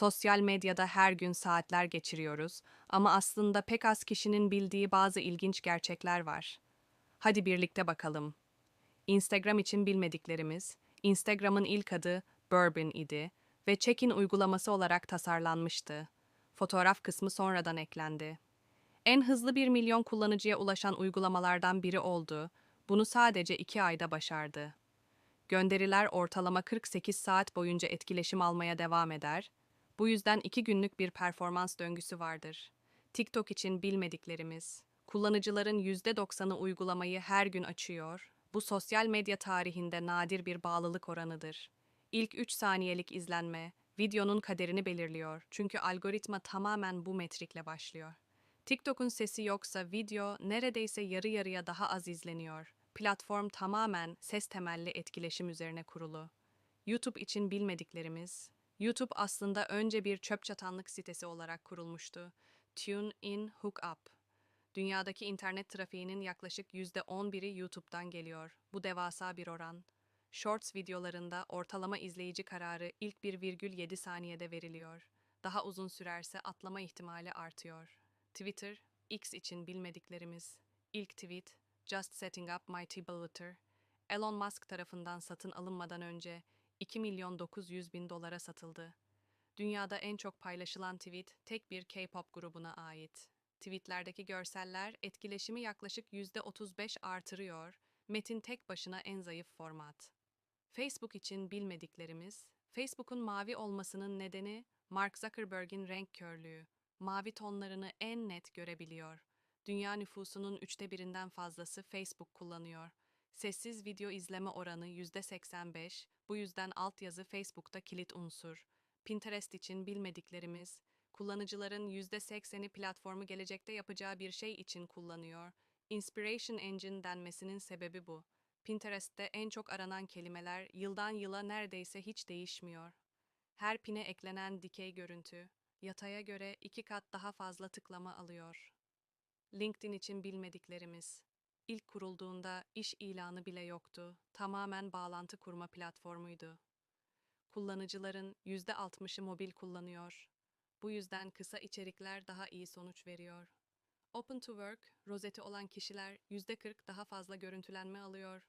Sosyal medyada her gün saatler geçiriyoruz ama aslında pek az kişinin bildiği bazı ilginç gerçekler var. Hadi birlikte bakalım. Instagram için bilmediklerimiz, Instagram'ın ilk adı Bourbon idi ve check-in uygulaması olarak tasarlanmıştı. Fotoğraf kısmı sonradan eklendi. En hızlı 1 milyon kullanıcıya ulaşan uygulamalardan biri oldu. Bunu sadece 2 ayda başardı. Gönderiler ortalama 48 saat boyunca etkileşim almaya devam eder. Bu yüzden 2 günlük bir performans döngüsü vardır. TikTok için bilmediklerimiz. Kullanıcıların %90'ı uygulamayı her gün açıyor. Bu sosyal medya tarihinde nadir bir bağlılık oranıdır. İlk 3 saniyelik izlenme, videonun kaderini belirliyor. Çünkü algoritma tamamen bu metrikle başlıyor. TikTok'un sesi yoksa video neredeyse yarı yarıya daha az izleniyor. Platform tamamen ses temelli etkileşim üzerine kurulu. YouTube için bilmediklerimiz, YouTube aslında önce bir çöp çatanlık sitesi olarak kurulmuştu. Tune in, hook up. Dünyadaki internet trafiğinin yaklaşık %11'i YouTube'dan geliyor. Bu devasa bir oran. Shorts videolarında ortalama izleyici kararı ilk 1,7 saniyede veriliyor. Daha uzun sürerse atlama ihtimali artıyor. Twitter, X için bilmediklerimiz. İlk tweet, Just setting up my Twitter. Elon Musk tarafından satın alınmadan önce 2 milyon 900 bin dolara satıldı. Dünyada en çok paylaşılan tweet tek bir K-pop grubuna ait. Tweetlerdeki görseller etkileşimi yaklaşık %35 artırıyor. Metin tek başına en zayıf format. Facebook için bilmediklerimiz, Facebook'un mavi olmasının nedeni Mark Zuckerberg'in renk körlüğü. Mavi tonlarını en net görebiliyor. Dünya nüfusunun üçte birinden fazlası Facebook kullanıyor. Sessiz video izleme oranı %85, bu yüzden altyazı Facebook'ta kilit unsur. Pinterest için bilmediklerimiz, kullanıcıların %80'i platformu gelecekte yapacağı bir şey için kullanıyor. Inspiration Engine denmesinin sebebi bu. Pinterest'te en çok aranan kelimeler yıldan yıla neredeyse hiç değişmiyor. Her pine eklenen dikey görüntü, yataya göre iki kat daha fazla tıklama alıyor. LinkedIn için bilmediklerimiz. İlk kurulduğunda iş ilanı bile yoktu. Tamamen bağlantı kurma platformuydu. Kullanıcıların %60'ı mobil kullanıyor. Bu yüzden kısa içerikler daha iyi sonuç veriyor. Open to Work, rozeti olan kişiler %40 daha fazla görüntülenme alıyor.